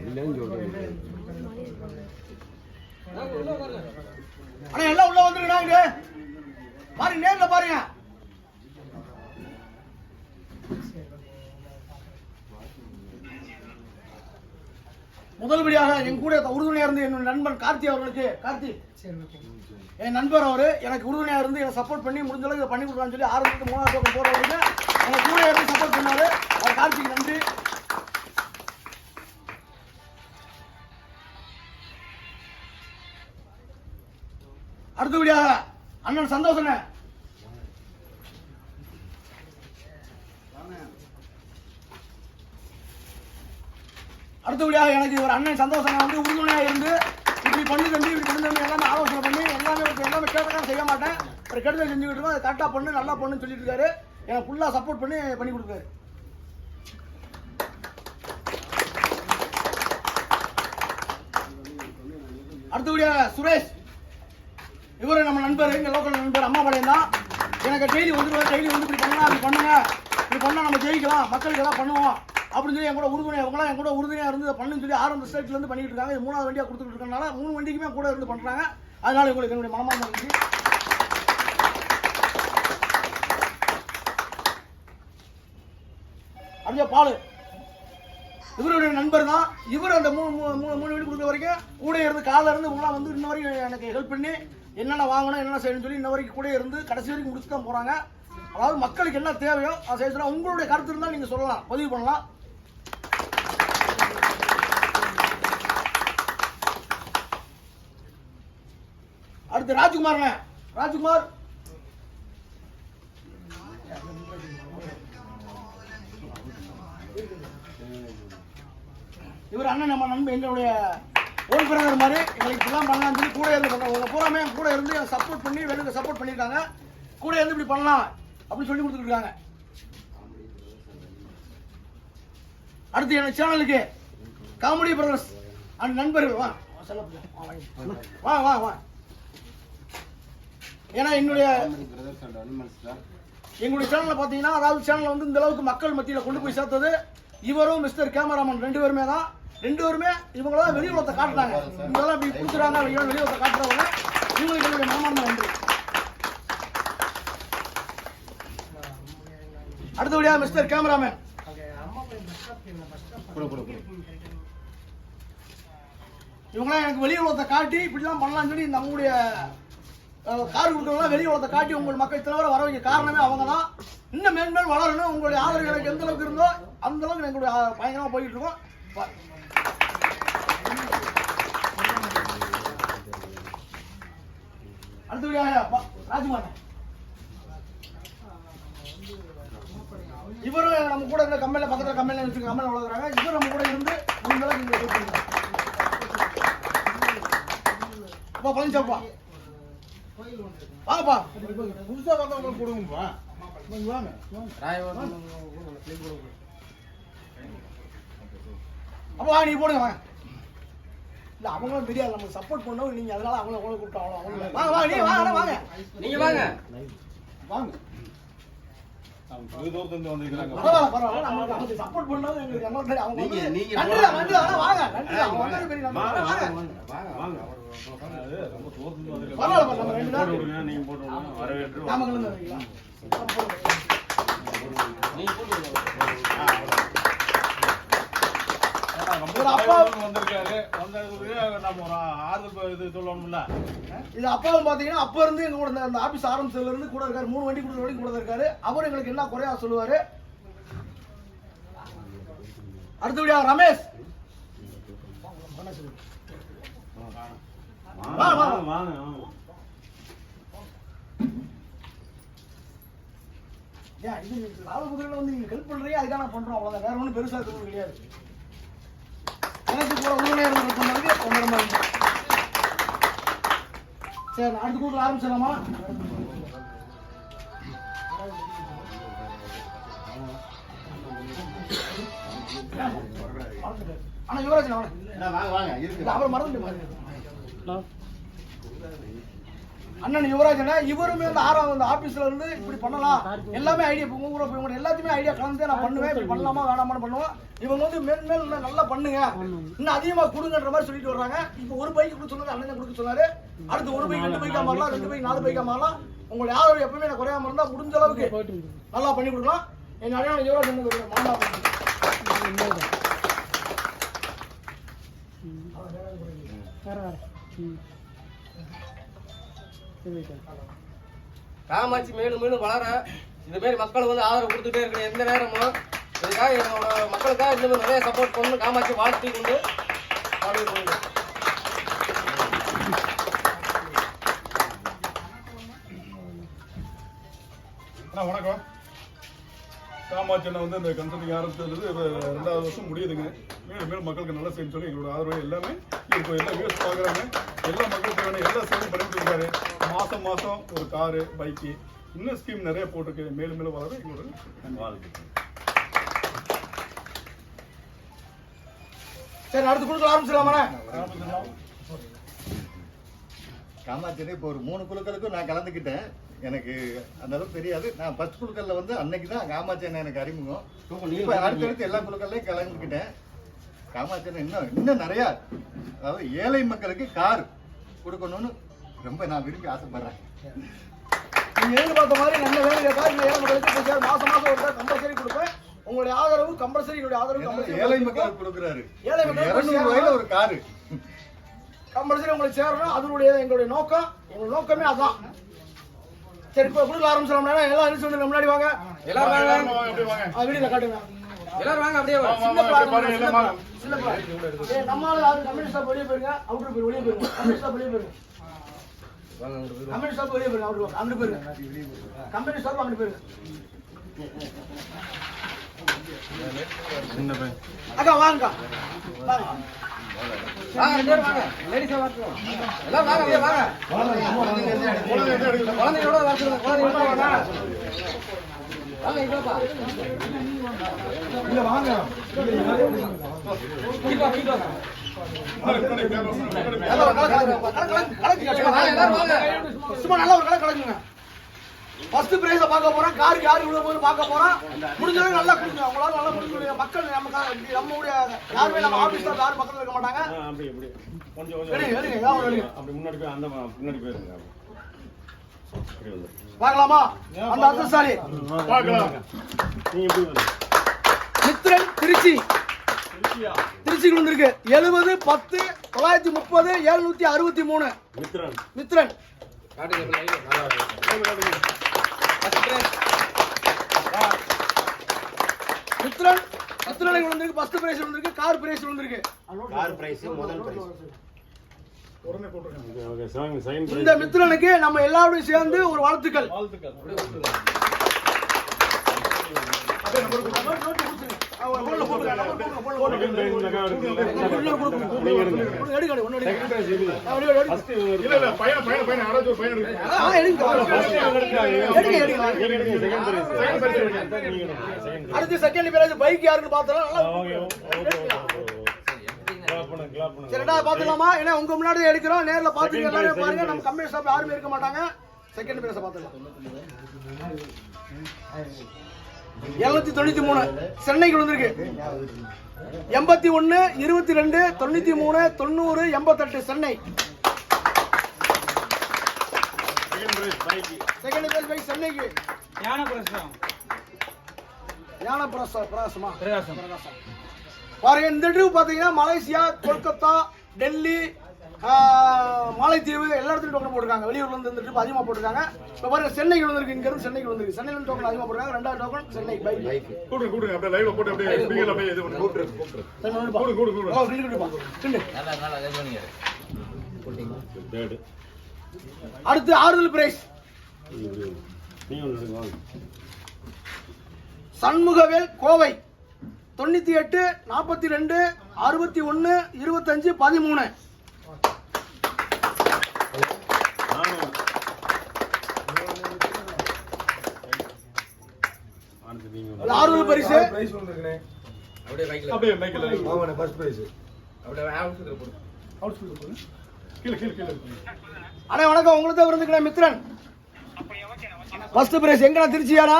இல்லைன்னு சொல்றேன் அண்ணா எல்லாம் உள்ள வந்துருங்கண்ணா பாருங்க நேர்ல பாருங்க. முதல்படியாக என் கூட உறுதுணையா இருந்து என்னோட நண்பன் கார்த்தி அவர்களுக்கு கார்த்தி. என் நண்பர் அவரு எனக்கு உறுதுணையா இருந்து எனக்கு சப்போர்ட் பண்ணி முடிஞ்ச அளவுக்கு பண்ணி கொடுக்கலாம்னு சொல்லி ஆரம்பத்துக்கு மூணாவது பக்கம் போறவருக்கு எனக்கு கூட இருந்து சப்போர்ட் பண்ணாரு. அவர் கார்த்திக்கு நன்றி. அடுத்தபடியாக அண்ணன் சந்தோஷன அடுத்தபடியாக எனக்கு ஒரு அண்ணன் சந்தோஷம் வந்து உறுதுணையாக இருந்து இப்படி பண்ணி தம்பி இப்படி பண்ணி தம்பி எல்லாமே ஆலோசனை பண்ணி எல்லாமே எல்லாமே கேட்டதான் செய்ய மாட்டேன். ஒரு கெடுதல் செஞ்சுக்கிட்டு இருக்கோம் அதை கரெக்டாக பண்ணு நல்லா பண்ணுன்னு சொல்லிட்டு இருக்காரு எனக்கு ஃபுல்லாக சப்போர்ட் பண்ணி பண்ணி கொடுக்குறாரு அடுத்தபடியாக சுரேஷ். இவரு நம்ம நண்பர் எங்க லோக்கல் நண்பர் அம்மாபாளையம் தான். எனக்கு டெய்லி வந்துருவாரு டெய்லி வந்து இப்படி பண்ணலாம் அப்படி பண்ணுங்க. இப்படி பண்ணா நம்ம ஜெயிக்கலாம் மக்களுக்கு எல்லாம் பண்ணுவோம். அப்படின்னு சொல்லி என் கூட உறுதுணை அவங்களாம் என் கூட உறுதுணையாக இருந்து பண்ணுன்னு சொல்லி ஆரம்ப ஸ்டேட்ல இருந்து பண்ணிட்டு இருக்காங்க. இது மூணாவது வண்டியாக கொடுத்துட்டு இருக்கனால மூணு வண்டிக்குமே கூட இருந்து பண்றாங்க. அதனால உங்களுக்கு என்னுடைய மனமார்ந்த நன்றி அப்படியே பாலு. இவருடைய நண்பர் தான். இவர் அந்த மூணு மூணு மூணு வீடு கொடுக்குற வரைக்கும் கூட இருந்து காலில் இருந்து இவங்களாம் வந்து இன்ன வரைக்கும் எனக்கு ஹெல்ப் பண்ணி என்னென்ன வாங்கணும் என்னென்ன செய்யணும்னு சொல்லி இன்ன வரைக்கும் கூட இருந்து கடைசி வரைக்கும் முடிச்சு தான் போகிறாங்க அதாவது மக்களுக்கு என்ன தேவையோ அதை செய்ய உங்களுடைய கருத்து இருந்தால் நீங்கள் சொல்லலாம். பதிவு பண்ணலாம். அடுத்து ராஜ்குமார்ண்ணே ராஜ்குமார். இவர் அண்ணன் நம்ம நண்பன் எங்களுடைய ஓன் பிரதர் மாதிரி எங்களுக்கு இப்படிலாம் பண்ணலாம்னு சொல்லி கூட இருந்து பண்ணுறாங்க உங்கள் பூராமே என் கூட இருந்து சப்போர்ட் பண்ணி வெளியில் சப்போர்ட் பண்ணியிருக்காங்க. கூட இருந்து இப்படி பண்ணலாம் அப்படின்னு சொல்லி கொடுத்துருக்காங்க. அடுத்து என் சேனலுக்கு காமெடி பிரதர்ஸ் அண்ட் நண்பர்கள் வா. வா, வா, வா. ஏன்னா என்னுடைய எங்களுடைய சேனலில் பார்த்தீங்கன்னா அதாவது சேனலில் வந்து இந்த அளவுக்கு மக்கள் மத்தியில் கொண்டு போய் சேர்த்தது இவரும் மிஸ்டர் கேமராமேன் ரெண்டு பேருமே தான். ரெண்டு பேருமே இவங்கள வெளி உலகத்தை காட்டுறாங்க. இவங்கெல்லாம் இப்படி கொடுக்குறாங்க இவங்க வெளி உலகத்தை காட்டுறவங்க இவங்களுக்கு என்னுடைய மனமார்ந்த நன்றி. அடுத்தபடியா மிஸ்டர் கேமராமேன் இவங்களாம் எனக்கு வெளி உலகத்தை காட்டி இப்படிலாம் பண்ணலாம்னு சொல்லி அஹ், கார் கொடுக்கறவங்களாம் வெளி உலகத்தை காட்டி உங்கள் மக்கள் தலைவரை வர வைக்க காரணமே அவங்க தான். இன்னும் மேன்மேல் வளரணும். உங்களுடைய ஆதரவு எனக்கு எந்த அளவுக்கு இருந்தோ அந்த அளவுக்கு எங்களுடைய ஆ- பயங்கரமா போயிட்டு இருக்கோம். அடுத்தபடியாக ராஜ்குமார் இவரும் நம்ம கூட இருந்த கம்பெனில பக்கத்துல கம்பெனில வச்சு கம்பெனில வளர்க்குறாங்க. இவர் நம்ம கூட இருந்து முடிஞ்ச அளவுக்கு இங்க help பண்ணுங்க. அப்பா பழனிசாப்பா வாங்கப்பா. புதுசா வந்தவங்களுக்கு கொடுங்கப்பா. வாங்க அப்பா நீ போடுங்க வாங்க. இல்ல அவங்களும் தெரியாது. நமக்கு சப்போர்ட் பண்ணவும் நீங்க. அதனால அவங்கள அவங்கள கூப்பிட்டோம் அவ்வளோ அவங்கள வாங்க வாங்க நீ வாங்க வாங்க நீங்க வாங்க. வாங்க. சப்போர்ட் எங்களுக்கு தெரியும். அவங்க ஒரு அப்பா வந்திருக்காரு. வந்ததுக்கு நம்ம ஒரு ஆறுதல் இது சொல்லணும்ல. இது அப்பாவும் பாத்தீங்கன்னா அப்ப இருந்து எங்க கூட இந்த- இந்த ஆபீஸ் ஆரம்பிச்சதுல இருந்து கூட இருக்காரு. மூணு வண்டி கொடுக்குற வரைக்கும் கூட இருக்காரு. அவர் எங்களுக்கு என்ன குறையா சொல்லுவாரு? அடுத்தபடியா ரமேஷ். இது லாபபுதிரில வந்து நீங்க ஹெல்ப் பண்றீங்க அதுக்காக நான் பண்றோம். அவ்வளவுதான். வேற ஒன்றும் பெருசா இருக்கிறது கிடையாது. இருக்கிறது ரொம்ப ரொம்ப நன்றி. சரி நான் அடுத்த கூட்டில் ஆரம்பிச்சிடலாமா? ஆனா யுவராஜ் அவனை வாங்க. வாங்க இல்ல, அவர் மறந்துட்டு அண்ணன் யுவராஜனா இவருமே வந்து ஆறாம் அந்த ஆபீஸ்ல இருந்து இப்படி பண்ணலாம். எல்லாமே ஐடியா உங்க இவங்க போய் எல்லாத்தையுமே ஐடியா கலந்து நான் பண்ணுவேன். இப்படி பண்ணலாமா வேணாமான்னு பண்ணுவோம். இவங்க வந்து மேல் மேல் இன்னும் நல்லா பண்ணுங்க. இன்னும் அதிகமா கொடுங்கன்ற மாதிரி சொல்லிட்டு வர்றாங்க. இப்போ ஒரு பைக் கொடுத்து சொன்னது அண்ணன் கொடுக்க சொன்னாரு. அடுத்து ஒரு பைக் ரெண்டு பைக்கா மாறலாம். ரெண்டு பைக் நாலு பைக்கா மாறலாம். உங்களை யாரும் எப்பவுமே நான் குறையாம இருந்தா முடிஞ்ச அளவுக்கு நல்லா பண்ணி கொடுக்கலாம். என் அடையாளம் யுவராஜ் மாமா பண்ணி காமாட்சி மேலும் மேலும் வளர இது மாதிரி மக்கள் வந்து ஆதரவு கொடுத்துட்டே இருக்கிற எந்த நேரமும் இதுக்காக என்னோட மக்களுக்காக இந்த மாதிரி நிறைய சப்போர்ட் பண்ணணும் காமாட்சி வாழ்த்தி கொண்டு வாழ்வு வணக்கம். காமாட்சி அண்ணா வந்து இந்த கன்சல்டிங் ஆரம்பிச்சது ரெண்டாவது வருஷம் முடியுதுங்க. மேலும் மேலும் மக்களுக்கு நல்ல செய்யணும் சொல்லி எங்களோட ஆதரவு எல்லாமே இப்போ எல்லா வியூஸ் பார்க்குறாங்க. எல்லா மக்களுக்கு எல்லா சேவையும் பண்ணிட்டு இருக்காரு மாசம் மாசம் ஒரு காரு பைக்கு இன்னும் ஸ்கீம் நிறைய போட்டிருக்கு. மேலும் மேலும் வளர எங்களோட வாழ்க்கை சரி அடுத்து கொடுக்க ஆரம்பிச்சிடலாமாண்ணே? காமாட்சியில இப்போ ஒரு மூணு குழுக்களுக்கும் நான் கலந்துக்கிட்டேன். எனக்கு அந்த அளவுக்கு தெரியாது. நான் ஃபர்ஸ்ட் குழுக்கள்ல வந்து அன்னைக்கு தான் காமாட்சி அண்ணன் எனக்கு அறிமுகம். இப்போ அடுத்தடுத்து எல்லா குழுக்கள்லையும் கலந்துக்கிட்டேன் காமாட்சி அண்ணன் இன்னும் இன்னும் நிறையா அதாவது ஏழை மக்களுக்கு கார் கொடுக்கணும்னு ரொம்ப நான் விரும்பி ஆசைப்படுறேன். நீங்க எதிர்பார்த்த மாதிரி நல்ல வேலை கேட்டா இந்த ஏழை மக்களுக்கு. மாசம் மாசம் ஒரு கம்பல்சரி கொடுப்பேன். உங்களுடைய ஆதரவு கம்பல்சரி என்னுடைய ஆதரவு ஏழை மக்களுக்கு கொடுக்குறாரு. ஏழை மக்களுக்கு ஒரு காரு. கம்பல்சரி உங்களுக்கு சேரணும். அதனுடைய எங்களுடைய நோக்கம் எங்களுடைய நோக்கமே அதான். சரி இப்போ கொடுக்க ஆரம்பிச்சிடலாம் எல்லாம் அழிச்சு வந்து முன்னாடி வாங்க. எல்லாரும் வாங்க அப்படியே வாங்க வீடியோல காட்டுங்க. எல்லாரும் வாங்க அப்படியே வாங்க. சின்ன பாருங்க, சின்ன பிள்ளை, சின்ன பிள்ளை. ஏய், நம்ம ஆளு யாரு? கம்யூனிஸ்ட் ஸ்டாப் வெளியே போயிருங்க. அவுட்டர் போய் வெளியே போயிருங்க. கம்யூனிஸ்ட் ஸ்டாப் வெளியே போயிருங்க. கம்யூனிஸ்ட் ஸ்டாப் வெளியே போயிருங்க அவுட்டர் அங்கிட்டு போயிருங்க கம்யூனிஸ்ட் ஸ்டாப் அங்கிட்டு போயிருங்க அக்கா வாங்கக்கா. வாங்க. வாங்க ரெண்டு பேரும் வாங்க. லேடிஸா வாங்க. அப்படியே வாங்க. குழந்தையோட வர சொல்லுங்க குழந்தையோட வாங்க வாங்க இல்ல வாங்க கீழே கீழே வாங்க. சும்மா நல்லா ஒரு கலக்கு கலக்குங்க. ஃபர்ஸ்ட் பிரைஸ பார்க்க போறோம். காருக்கு யாரு இவ்வளவு போது பார்க்க போறோம். முடிஞ்சவங்க நல்லா கொடுங்க. உங்களால நல்லா கொடுக்க முடியும். மக்கள் நம்ம நம்மளுடைய யாருமே நம்ம ஆபீஸ்ல யாரும் மக்கள் இருக்க மாட்டாங்க. அப்படி. கொஞ்சம், கொஞ்சம். முன்னாடி போய் அந்த போயிருங்க. வந்து. பார்க்கலாமா? அந்த அதிர்ஷ்டாலி பார்க்கலாம். மித்ரன் திருச்சி. திருச்சிக்கு வந்திருக்கு. எழுபது பத்து தொள்ளாயிரத்தி முப்பது எழுநூத்தி அறுபத்தி மூணு. மித்ரன். மித்ரன். மித்ரன் மித்ரனுக்கு வந்திருக்கு first prize. Car prize car prize முதல் பிரைஸ் இந்த மித்ரனுக்கு நம்ம எல்லாரோடையும் சேர்ந்து ஒரு வாழ்த்துக்கள். வாழ்த்துக்கள். அடுத்து செகண்ட் பேராஜ் பைக் யாருன்னு பார்த்தோம் சரிடா ரெண்டாவது பார்த்துக்கலாமா ஏன்னா உங்க முன்னாடி தான் எடுக்கிறோம் நேர்ல பார்த்துட்டு எல்லாரும் பாருங்க. நம்ம கம்பெனி ஸ்டாஃப் யாருமே இருக்க மாட்டாங்க செகண்ட் பேரஸை பார்த்துக்கலாம் எழுநூத்தி தொண்ணூத்தி மூணு. சென்னைக்கு வந்திருக்கு. எண்பத்தி ஒன்னு இருபத்தி ரெண்டு தொண்ணூத்தி மூணு தொண்ணூறு எண்பத்தெட்டு சென்னை. செகண்ட் பைக் சென்னைக்கு. ஞான பிரசா பிரகாசமா பிரகாசம். பாருங்க இந்த ட்ரிப் பாத்தீங்கன்னா மலேசியா கொல்கத்தா டெல்லி மாலைத்தீவு எல்லா இடத்துலையும் டோக்கன் போட்டிருக்காங்க. வெளியூர்ல இருந்து ட்ரிப் அதிகமா போட்டிருக்காங்க. இப்போ பாருங்க சென்னைக்கு வந்திருக்கு. இங்க இருந்து சென்னைக்கு வந்திருக்கு. சென்னையில இருந்து டோக்கன் அதிகமா போட்டிருக்காங்க. ரெண்டாவது டோக்கன் சென்னை பைக் கூடுங்க கூடுங்க அப்படியே லைவ்ல போட்டு அப்படியே ஸ்பீக்கர்ல அப்படியே இது பண்ணுங்க கூடு கூடு கூடு ஓ வீடு கட்டுப்பா. திண்டு. அடுத்து ஆறுதல் பிரைஸ் சண்முகவேல் கோவை. தொண்ணூத்தி எட்டு நாற்பத்தி ரெண்டு அறுபத்தி ஒன்னு இருபத்தஞ்சு பதிமூணு. ஆறுதல் பரிசு அப்படியே பைக்ல அப்படியே அப்படியே போடு. கீழே கீழே கீழே இருக்குங்க. அண்ணா வணக்கம். உங்களுக்கு தான் விருந்துக்கிறேன் மித்ரன். ஃபர்ஸ்ட் பிரைஸ் எங்கண்ணா திருச்சியாண்ணா?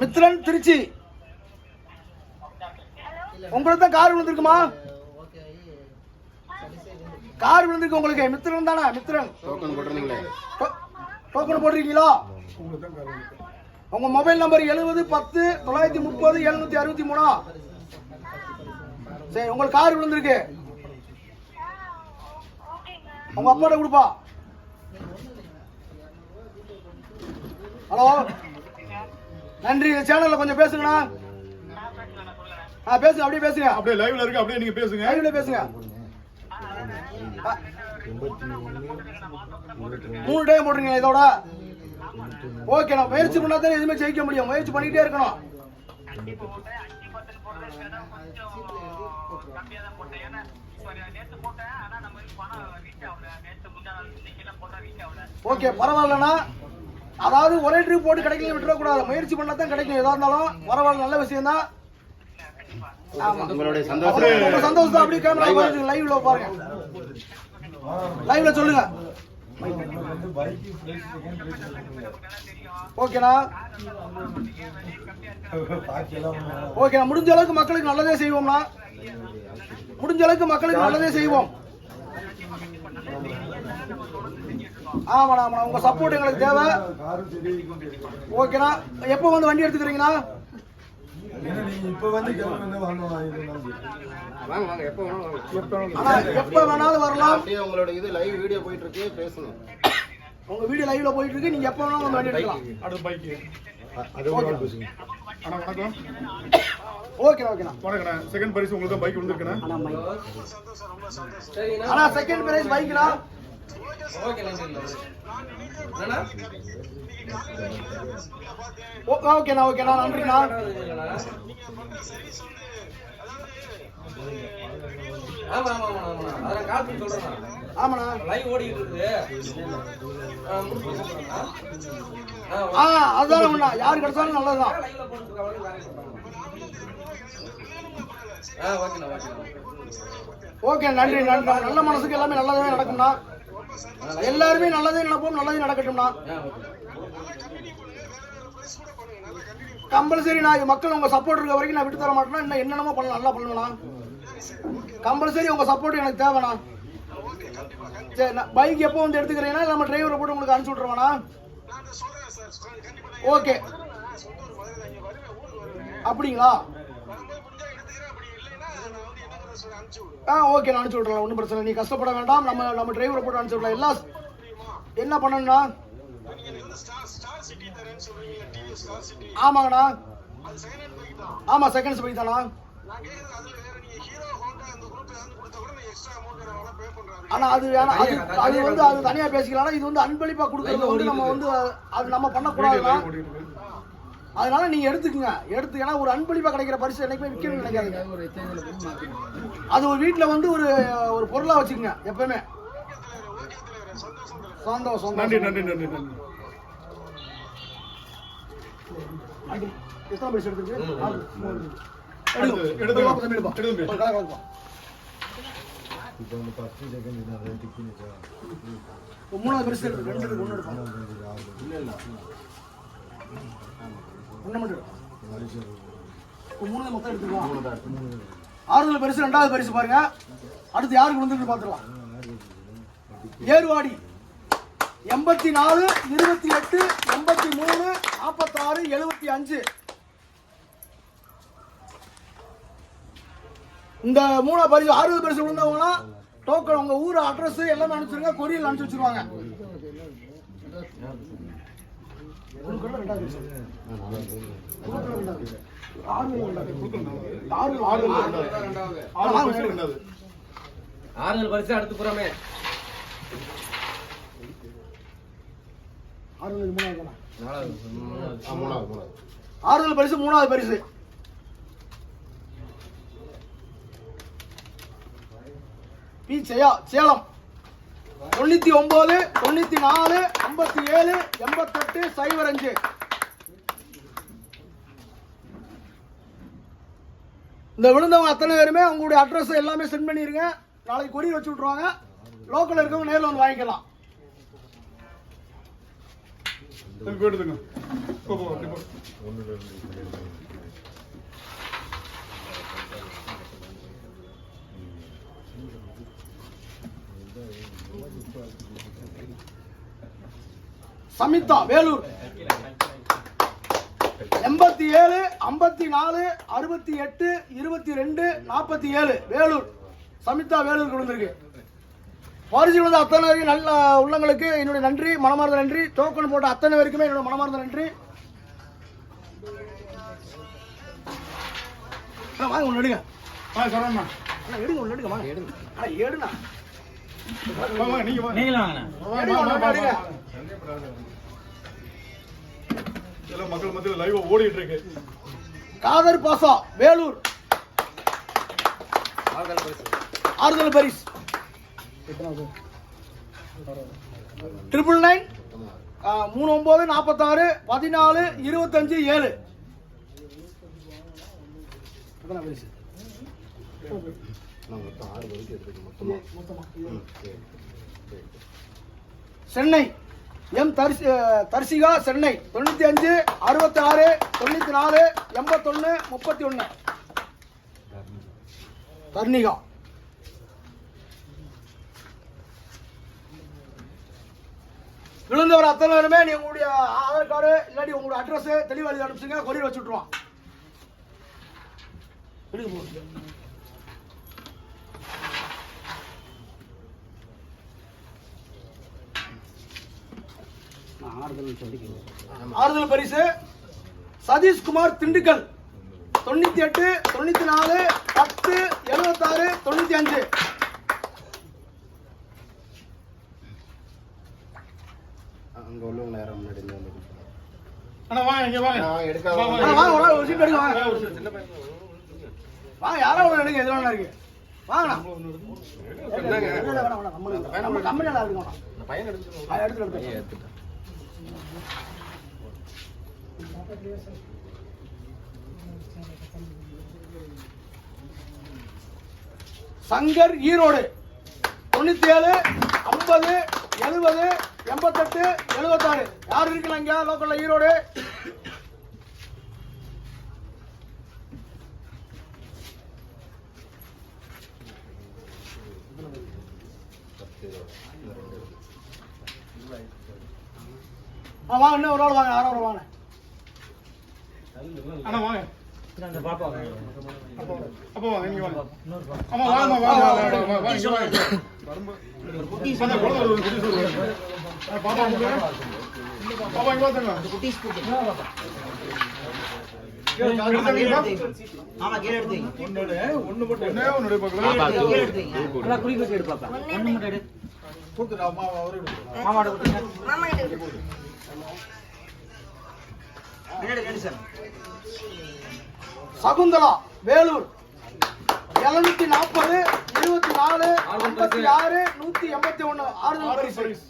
மித்ரன் திருச்சி. உங்களுக்கு தான் கார் விழுந்திருக்குமா? கார் விழுந்திருக்கு உங்களுக்கு. மித்ரன் தானே மித்ரன் டோ- டோக்கன் போட்டிருக்கீங்களா? உங்களுக்கு தான் காரணம் இருக்கு. உங்க மொபைல் நம்பர் எழுபது பத்து தொள்ளாயிரத்தி முப்பது எழுநூத்தி அறுபத்தி மூணா? சரி உங்களுக்கு கார் விழுந்திருக்கு. உங்க அப்பாட்ட கொடுப்பா. ஹலோ? நன்றி இந்த சேனல்ல கொஞ்சம் பேசுங்கண்ணா. ஆ பேசுங்க அப்படியே பேசுங்க. அப்படியே லைவ்ல இருக்கு அப்படியே நீங்க பேசுங்க. லைவ்ல பேசுங்க. மூணு டைம் போடுறீங்க இதோட? ஓகே நான் முயற்சி பண்ணா தான் எதுவுமே ஜெயிக்க முடியும். முயற்சி பண்ணிட்டே இருக்கணும். ஓகே பரவாயில்லண்ணா அதாவது ஒரே ட்ரிப் போட்டு கிடைக்கல விட்டுறக்கூடாது. முயற்சி பண்ணா தான் கிடைக்கும். எதா இருந்தாலும் பரவாயில்ல நல்ல விஷயம் தான் சந்தோஷம். அப்படியே கேமரா லைவ்ல பாருங்க. லைவ்ல சொல்லுங்க. ஓகேண்ணா ஓகேண்ணா முடிஞ்ச அளவுக்கு மக்களுக்கு நல்லதே செய்வோம்ண்ணா முடிஞ்ச அளவுக்கு மக்களுக்கு நல்லதே செய்வோம். ஆமாண்ணா ஆமாண்ணா. உங்க சப்போர்ட் எங்களுக்கு தேவை. ஓகேண்ணா எப்போ வந்து வண்டி எடுத்துக்கிறீங்கண்ணா? வாங்க வாங்க. எப்போ வேணாலும் வாங்க எப்போ வேணாலும் வரலாம். அப்படியே உங்களோட இது லைவ் வீடியோ போயிட்டு இருக்கு பேசணும். உங்க வீடியோ லைவ்ல போயிட்டு இருக்கு நீங்க எப்போ வேணாலும் வந்து வண்டி எடுக்கலாம். அடுத்து பைக்கு அண்ணா வணக்கம். ஓகேண்ணா ஓகேண்ணா வணக்கண்ணா. செகண்ட் பரிசு உங்களுக்கு பைக் விழுந்திருக்குண்ணா சரிங்கண்ணா அண்ணா செகண்ட் பிரைஸ் பைக்ண்ணா ஓகேண்ணா ஓகேண்ணா நன்றிண்ணா ஆமா ஆமா ஆமா ஆமா அதான் கால் பண்ணி சொல்றேன் ஆமாண்ணா. லைவ் ஓடிட்டு இருக்குது ஆ, அதுதான் ஒண்ணா யார் கிடைச்சாலும் நல்லதுதான். ஓகே நன்றி நன்றி. நல்ல மனசுக்கு எல்லாமே நல்லதே நடக்கும்ண்ணா. எல்லாருமே நல்லதே நினைப்போம் நல்லதே ஓகே கம்பல்சரி நான் மக்கள் உங்க சப்போர்ட் இருக்க வரைக்கும் நான் விட்டு தர மாட்டேன்னா இன்னும் என்னென்னமோ பண்ணலாம் நல்லா பண்ணுவேண்ணா கம்பல்சரி உங்க சப்போர்ட் எனக்கு தேவைண்ணா. சரி பைக் எப்போ வந்து எடுத்துக்கிறீங்கன்னா நம்ம டிரைவரை போட்டு உங்களுக்கு அனுப்பிச்சு விட்ருவோண்ணா ஓகே அப்படிங்களா? ஆ ஓகே நான் அனுப்பிச்சு விட்றேன் ஒன்றும் பிரச்சனை. நீ கஷ்டப்பட வேண்டாம். நம்ம நம்ம டிரைவரை போட்டு அனுப்பிச்சு விடலாம் எல்லாம் என்ன பண்ணணும்னா ஆமாங்கண்ணா. ஆமா செகண்ட்ஸ் பைக் தானா? ஆனா அது வேணாம் அது அது வந்து அது தனியா பேசிக்கலாம் இது வந்து அன்பளிப்பா கொடுக்கறது வந்து நம்ம வந்து அது நம்ம இருக்கு. அதனால நீங்க எடுத்துக்கங்க. எடுத்து ஏன்னா ஒரு அன்பளிப்பா கிடைக்கிற பரிசு என்னைக்குமே விற்கணும்னு நினைக்காதீங்க அது ஒரு வீட்ல வந்து ஒரு ஒரு பொருளா வச்சுக்கோங்க எப்பவுமே. சந்தோஷம் நன்றி சந்தோஷம் நன்றி நன்றி. நன்றி. எத்தனை பரிசு எடுத்துருக்கு? மூணாவது பரிசு ரெண்டு ஒண்ணு எடுப்பா. ஒண்ணு மட்டும் மூணு மொத்தம் எடுத்துக்கலாம் ஆறுதல் பரிசு ரெண்டாவது பரிசு பாருங்க. அடுத்து யாருக்கு வந்து பார்த்துக்கலாம் ஏர்வாடி எண்பத்தி நாலு இருபத்தி எட்டு எண்பத்தி மூணு நாற்பத்தாறு எழுபத்தி அஞ்சு இந்த மூணா பரிசு ஆறுவது பரிசு விழுந்தவங்கன்னா டோக்கன் உங்க ஊர் அட்ரஸ் எல்லாமே அனுப்பிச்சிருங்க கொரியல் அனுப்பிச்சு வச்சிருவாங்க. ஆறுதல் பரிசு அடுத்து புறமே மூணாவது ஆறுதல் பரிசு மூணாவது பரிசு பி ஜெயா சேலம். தொண்ணூத்தி ஒன்பது தொண்ணூத்தி நாலு ஐம்பத்தி ஏழு எண்பத்தெட்டு சைபர் அஞ்சு. இந்த விழுந்தவங்க அத்தனை பேருமே உங்களுடைய அட்ரஸ் எல்லாமே சென்ட் பண்ணிருங்க. நாளைக்கு கொரியர் வச்சு விட்ருவாங்க லோக்கல் இருக்கவங்க நேரில் வந்து வாங்கிக்கலாம். போயிடுதுங்க போ போ அப்படி போ சமிதா வேலூர். எண்பத்தி ஏழு ஐம்பத்தி நாலு அறுபத்தி எட்டு இருபத்தி ரெண்டு நாற்பத்தி ஏழு. வேலூர். சமிதா வேலூர் விழுந்திருக்கு. பரிசு விழுந்த அத்தனை பேருக்கு நல்ல உள்ளங்களுக்கு என்னுடைய நன்றி மனமார்ந்த நன்றி. டோக்கன் போட்ட அத்தனை பேருக்குமே என்னோட மனமார்ந்த நன்றி. வாங்க ஒன்று எடுங்க. சரவணா அண்ணா, எடுங்க ஒன்று எடுங்க வாங்க. எடுங்க. அண்ணா எடுண்ணா நீங்களும் எல்லாம் மக்கள் மத்தியில் லைவ் ஓடிட்டு இருக்கு காதர் பாசா வேலூர் ஆறுதல் ஆறுதல் பரிஸ் ட்ரிபிள் நைன் மூணு ஒன்பது நாற்பத்தாறு பதினாலு இருபத்தஞ்சு ஏழு எத்தனை பரிசு? சென்னை எம் தரிசி தரிசிகா சென்னை தொண்ணூத்தி அஞ்சு அறுபத்தி ஆறு தொண்ணூத்தி நாலு எண்பத்தொன்னு முப்பத்தி ஒன்னு தர்ணிகா. விழுந்தவர் அத்தனை பேருமே நீ உங்களுடைய ஆதார் கார்டு இல்லாட்டி உங்களுடைய அட்ரஸ் தெளிவாக அனுப்பிச்சுங்க கொரியர் வச்சு விட்ருவான் எடுக்க போகுது. ஆறுதல் பரிசு சதீஷ்குமார் திண்டுக்கல். தொண்ணூத்தி எட்டு தொண்ணூத்தி நாலு பத்து எழுபத்தாறு தொண்ணூத்தி அஞ்சு அங்க உள்ளவங்க நேரம் முன்னாடி அண்ணா வாங்க இங்க வாங்க. நான் எடுக்க வாங்க, வாங்க, வாங்க, ஒரு ஆள் ஒரு சீட். எடுங்க வாங்க வாங்க, ஒரு சீட். சின்ன பையன் வாங்க யாரோ ஒன்று எடுங்க எது வேணா இருக்கு வாங்கண்ணா நம்ம எடுத்துட்டு அதை எடுத்துட்டு எடுத்து எடுத்துட்டேன் சங்கர் ஈரோடு. தொண்ணூத்தி ஏழு ஐம்பது எழுபது எண்பத்தெட்டு எழுபத்தாறு. யார் இருக்கலாம் இங்க லோக்கல்ல ஈரோடு. ஆ, வாங்க இன்னும் ஒரு ஆள் வாங்க ஆறாவது வாங்க. அண்ணா வாங்க. அந்த பாப்பா அப்போ வாங்க இங்க வாங்க. ஆமா வாங்க வாங்க வாங்க வாங்க இங்க வாங்க. வரும்போது அந்த குழந்தை ஒரு குட்டி பாப்பா இங்க. பாப்பா இங்க வாங்க பாப்பா ஒண்ணு சகுந்தலா வேலூர். எழுநூத்தி நாற்பது இருபத்தி நாலு ஐம்பத்தி ஆறு நூத்தி எண்பத்தி ஒண்ணு ஆறுதல் பரிசு பரிசு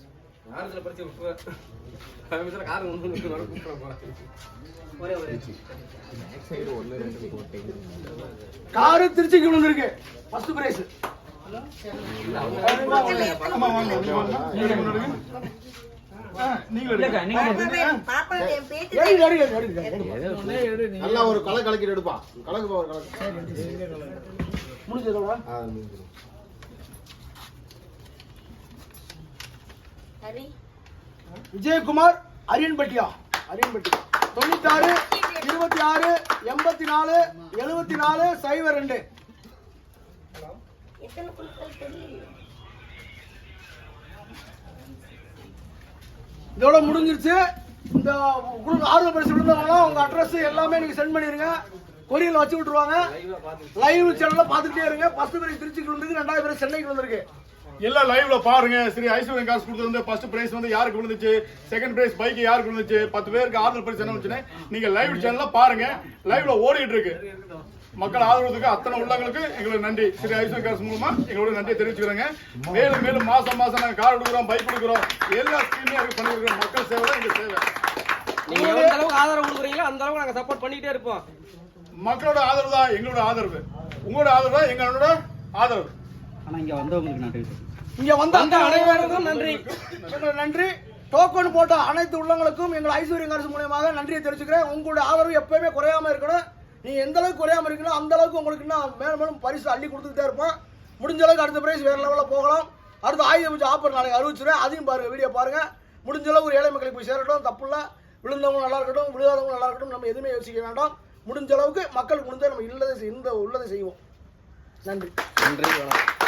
ஒன்று காரு திருச்சிக்கு விழுந்திருக்கு. ஃபர்ஸ்ட் பிரைஸ் நல்லா ஒரு கலை கலக்கிட்டு எடுப்பான் கலக்கு போ கலக்கு. விஜயகுமார் அரியன்பட்டியா? அரியன்பட்டி தொண்ணூத்தாறு இருபத்தி ஆறு எண்பத்தி நாலு எழுபத்தி நாலு சைபர் ரெண்டு எத்தனை குழுக்கள் தெரியல இதோட முடிஞ்சிருச்சு. இந்த உங்களுக்கு ஆர்வ பரிசு விழுந்தவங்களாம் உங்க அட்ரஸ் எல்லாமே நீங்க சென்ட் பண்ணிருங்க. கொரியர்ல வச்சு விட்டுருவாங்க. லைவ் சேனல்ல பாத்துக்கிட்டே இருங்க. பஸ்ட் பிரைஸ் திருச்சிக்கு வந்திருக்கு ரெண்டாவது பிரைஸ் சென்னைக்கு வந்திருக்கு. எல்லாம் லைவ்ல பாருங்க. ஸ்ரீ ஐஸ்வர்யம் காசு கொடுத்தது வந்து ஃபர்ஸ்ட் பிரைஸ் வந்து யாருக்கு விழுந்துச்சு? செகண்ட் பிரைஸ் பைக் யாருக்கு விழுந்துச்சு? பத்து பேருக்கு ஆறுதல் பிரைஸ் என்ன வந்துச்சுன்னு நீங்க லைவ் சேனல்ல பாருங்க. லைவ்ல ஓடிட்டு இருக்கு. மக்கள் ஆதரவுக்கு அத்தனை உள்ளங்களுக்கு எங்களுக்கு நன்றி. ஸ்ரீ ஐஸ்வர்யம் காசு மூலமா எங்களோட நன்றி தெரிவிச்சுக்கிறோங்க. மேலும் மேலும் மாசம் மாசம் நாங்க கார் கொடுக்குறோம் பைக் கொடுக்குறோம். எல்லா ஸ்கீமையும் பண்ணிருக்கிறோம் மக்கள் சேவை தான் எங்க சேவை. நீங்க எந்த அளவுக்கு ஆதரவு கொடுக்குறீங்களோ அந்த அளவுக்கு நாங்க சப்போர்ட் பண்ணிட்டே இருப்போம். மக்களோட ஆதரவு தான் எங்களோட ஆதரவு. உங்களோட ஆதரவு தான் எங்களோட ஆதரவு. ஆனா இங்க வந்தவங்களுக்கு நன்றி இங்க வந்த அந்த அனைவருக்கும் நன்றி. நன்றி. டோக்கன் போட்ட அனைத்து உள்ளங்களுக்கும் எங்கள் ஐஸ்வர்யம் அரசு மூலியமாக நன்றியை தெரிவிச்சுக்கிறேன். உங்களுடைய ஆதரவு எப்பயுமே குறையாம இருக்கணும். நீங்கள் எந்த அளவுக்கு குறையாமல் இருக்கீங்களோ அந்த அளவுக்கு உங்களுக்கு நான் மேலும் மேலும் பரிசு அள்ளி கொடுத்துக்கிட்டே இருப்பேன் முடிஞ்ச அளவுக்கு அடுத்த பிரைஸ் வேறு லெவலில் போகலாம். அடுத்த ஆயுத பூஜை ஆஃபர் நாளைக்கு அறிவிச்சிருவேன் அதையும் பாருங்கள் வீடியோ பாருங்கள் முடிஞ்ச அளவுக்கு ஒரு ஏழை மக்களுக்கு போய் சேரட்டும். தப்பு இல்லை. விழுந்தவங்க நல்லா இருக்கட்டும் விழுகாதவங்களும் நல்லா இருக்கட்டும். நம்ம எதுவுமே யோசிக்க வேண்டாம். முடிஞ்ச அளவுக்கு மக்களுக்கு முடிஞ்ச நம்ம இல்லதை செய்- இந்த உள்ளதை செய்வோம். நன்றி. நன்றி வணக்கம்.